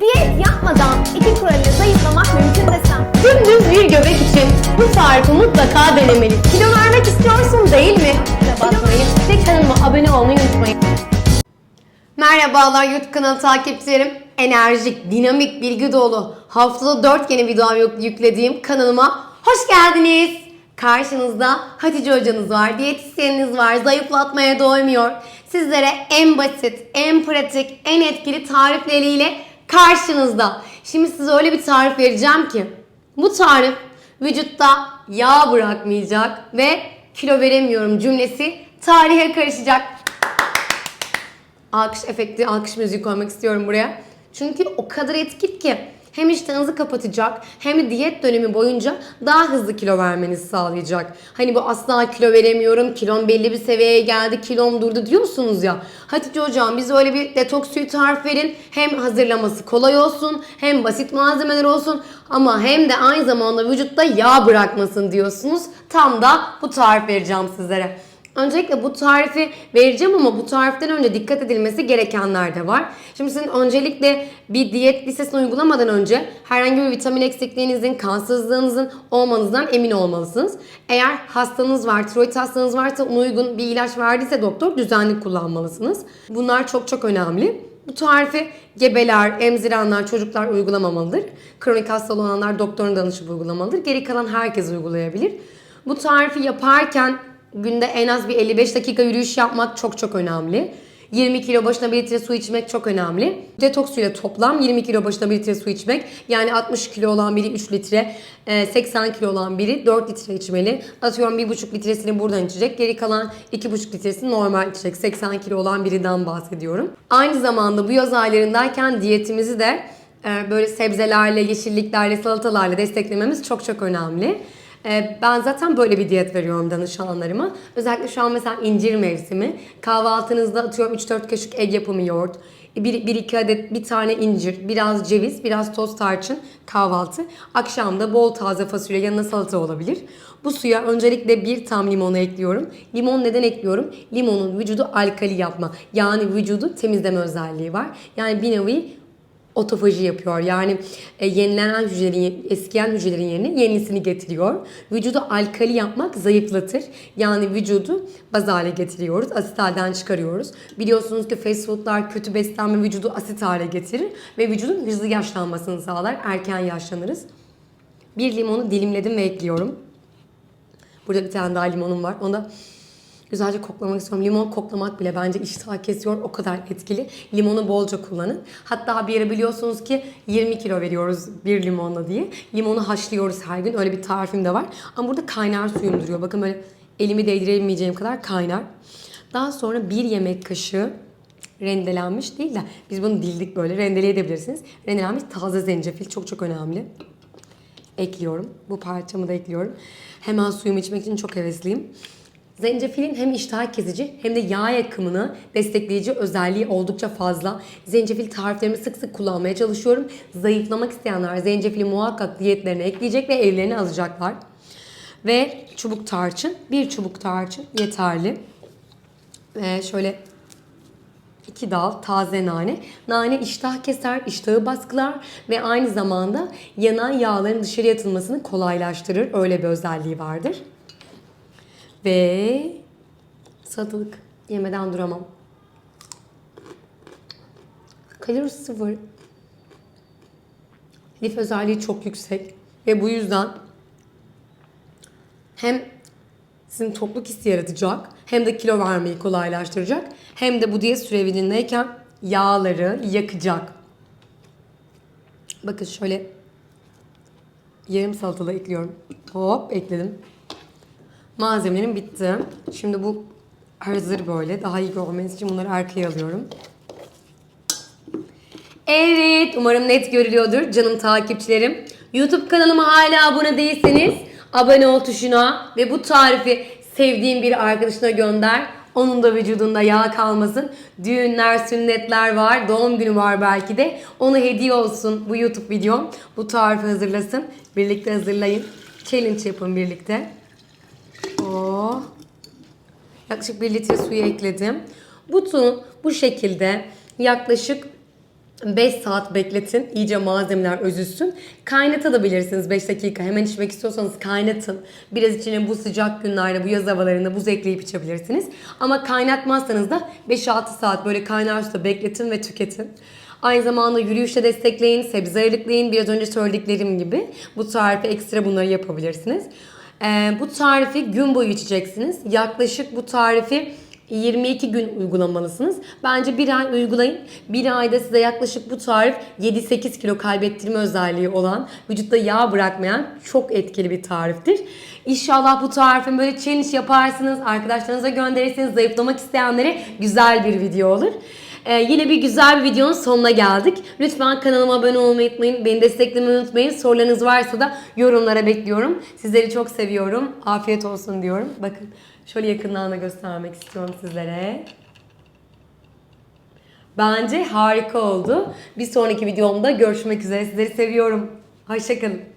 Diyet yapmadan iki kuralıyla zayıflamak mümkün desem. Dümdüz bir göbek için bu tarifi mutlaka denemeli. Kilo vermek istiyorsun değil mi? Bakmayın ve kanalıma abone olmayı unutmayın. Merhabalar YouTube kanalı takipçilerim. Enerjik, dinamik, bilgi dolu, haftada 4 yeni video yük- yüklediğim kanalıma hoş geldiniz. Karşınızda Hatice hocanız var, diyetisyeniniz var, zayıflatmaya doymuyor. Sizlere en basit, en pratik, en etkili tarifleriyle karşınızda. Şimdi size öyle bir tarif vereceğim ki bu tarif vücutta yağ bırakmayacak ve kilo veremiyorum cümlesi tarihe karışacak. Alkış efekti, alkış müziği koymak istiyorum buraya. Çünkü o kadar etkili ki hem iştahınızı kapatacak hem de diyet dönemi boyunca daha hızlı kilo vermenizi sağlayacak. Hani bu asla kilo veremiyorum, kilom belli bir seviyeye geldi, kilom durdu diyorsunuz ya. Hatice hocam bize öyle bir detoks suyu tarif verin. Hem hazırlaması kolay olsun, hem basit malzemeler olsun ama hem de aynı zamanda vücutta yağ bırakmasın diyorsunuz. Tam da bu tarif vereceğim sizlere. Öncelikle bu tarifi vereceğim ama bu tariften önce dikkat edilmesi gerekenler de var. Şimdi sizin öncelikle bir diyet listesini uygulamadan önce herhangi bir vitamin eksikliğinizin, kansızlığınızın olmanızdan emin olmalısınız. Eğer hastanız var, tiroid hastanız varsa uygun bir ilaç verdiyse doktor düzenli kullanmalısınız. Bunlar çok çok önemli. Bu tarifi gebeler, emzirenler, çocuklar uygulamamalıdır. Kronik hastalığı olanlar doktorun danışıp uygulamalıdır. Geri kalan herkes uygulayabilir. Bu tarifi yaparken günde en az bir 55 dakika yürüyüş yapmak çok çok önemli. 20 kilo başına 1 litre su içmek çok önemli. Detoks suyla toplam 20 kilo başına 1 litre su içmek. Yani 60 kilo olan biri 3 litre, e, 80 kilo olan biri 4 litre içmeli. Atıyorum 1,5 litresini buradan içecek. Geri kalan 2,5 litresini normal içecek. 80 kilo olan birinden bahsediyorum. Aynı zamanda bu yaz aylarındayken diyetimizi de e, böyle sebzelerle, yeşilliklerle, salatalarla desteklememiz çok çok önemli. Ee, Ben zaten böyle bir diyet veriyorum danışanlarıma. Özellikle şu an mesela incir mevsimi. Kahvaltınızda atıyorum 3-4 kaşık egg yapımı yoğurt. 1-2 adet bir tane incir, biraz ceviz, biraz toz tarçın kahvaltı. Akşamda bol taze fasulye yanına salata olabilir. Bu suya öncelikle bir tam limonu ekliyorum. Limon neden ekliyorum? Limonun vücudu alkali yapma. Yani vücudu temizleme özelliği var. Yani bir nevi otofaji yapıyor. Yani e, yenilenen hücrelerin, eskiyen hücrelerin yerine yenisini getiriyor. Vücudu alkali yapmak zayıflatır. Yani vücudu baz hale getiriyoruz. Asit halden çıkarıyoruz. Biliyorsunuz ki fast foodlar kötü beslenme vücudu asit hale getirir ve vücudun hızlı yaşlanmasını sağlar. Erken yaşlanırız. Bir limonu dilimledim ve ekliyorum. Burada bir tane daha limonum var. Onu da güzelce koklamak istiyorum. Limon koklamak bile bence iştah kesiyor. O kadar etkili. Limonu bolca kullanın. Hatta bir ara biliyorsunuz ki 20 kilo veriyoruz bir limonla diye. Limonu haşlıyoruz her gün. Öyle bir tarifim de var. Ama burada kaynar suyum duruyor. Bakın böyle elimi değdiremeyeceğim kadar kaynar. Daha sonra bir yemek kaşığı rendelenmiş değil de biz bunu dildik böyle rendeleyebilirsiniz. Rendelenmiş taze zencefil çok çok önemli ekliyorum. Bu parçamı da ekliyorum. Hemen suyumu içmek için çok hevesliyim. Zencefilin hem iştah kesici hem de yağ yakımını destekleyici özelliği oldukça fazla. Zencefil tariflerimi sık sık kullanmaya çalışıyorum. Zayıflamak isteyenler zencefili muhakkak diyetlerine ekleyecek ve evlerine alacaklar. Ve çubuk tarçın. Bir çubuk tarçın yeterli. Ve şöyle İki dal taze nane. Nane iştah keser, iştahı baskılar ve aynı zamanda yanan yağların dışarıya atılmasını kolaylaştırır. Öyle bir özelliği vardır. Ve salatalık yemeden duramam. Kalorisi sıfır. Lif özelliği çok yüksek ve bu yüzden hem sizin tokluk hissi yaratacak hem de kilo vermeyi kolaylaştıracak hem de bu diyet sürecindeyken yağları yakacak. Bakın şöyle yarım salatalığı ekliyorum. Hop ekledim. Malzemelerim bitti. Şimdi bu hazır böyle. Daha iyi görmeniz için bunları arkaya alıyorum. Evet, umarım net görülüyordur canım takipçilerim. YouTube kanalıma hala abone değilseniz abone ol tuşuna ve bu tarifi sevdiğin bir arkadaşına gönder. Onun da vücudunda yağ kalmasın. Düğünler, sünnetler var, doğum günü var belki de. Ona hediye olsun bu YouTube videom. Bu tarifi hazırlasın. Birlikte hazırlayın. Challenge yapın birlikte. Oh. Yaklaşık 1 litre suyu ekledim. Bu tunu bu şekilde yaklaşık 5 saat bekletin. iyice malzemeler özülsün. Kaynatabilirsiniz 5 dakika. Hemen içmek istiyorsanız kaynatın. Biraz içine bu sıcak günlerde, bu yaz havalarında buz ekleyip içebilirsiniz. Ama kaynatmazsanız da 5-6 saat böyle kaynar suda bekletin ve tüketin. Aynı zamanda yürüyüşle destekleyin, sebze ayırıklayın. Biraz önce söylediklerim gibi bu tarife ekstra bunları yapabilirsiniz. Ee, bu tarifi gün boyu içeceksiniz. Yaklaşık bu tarifi 22 gün uygulamalısınız. Bence bir ay uygulayın. Bir ayda size yaklaşık bu tarif 7-8 kilo kaybettirme özelliği olan, vücutta yağ bırakmayan çok etkili bir tariftir. İnşallah bu tarifin böyle challenge yaparsınız, arkadaşlarınıza gönderirsiniz, zayıflamak isteyenlere güzel bir video olur. Ee, yine bir güzel bir videonun sonuna geldik. Lütfen kanalıma abone olmayı unutmayın. Beni desteklemeyi unutmayın. Sorularınız varsa da yorumlara bekliyorum. Sizleri çok seviyorum. Afiyet olsun diyorum. Bakın şöyle yakından da göstermek istiyorum sizlere. Bence harika oldu. Bir sonraki videomda görüşmek üzere. Sizleri seviyorum. Hoşçakalın.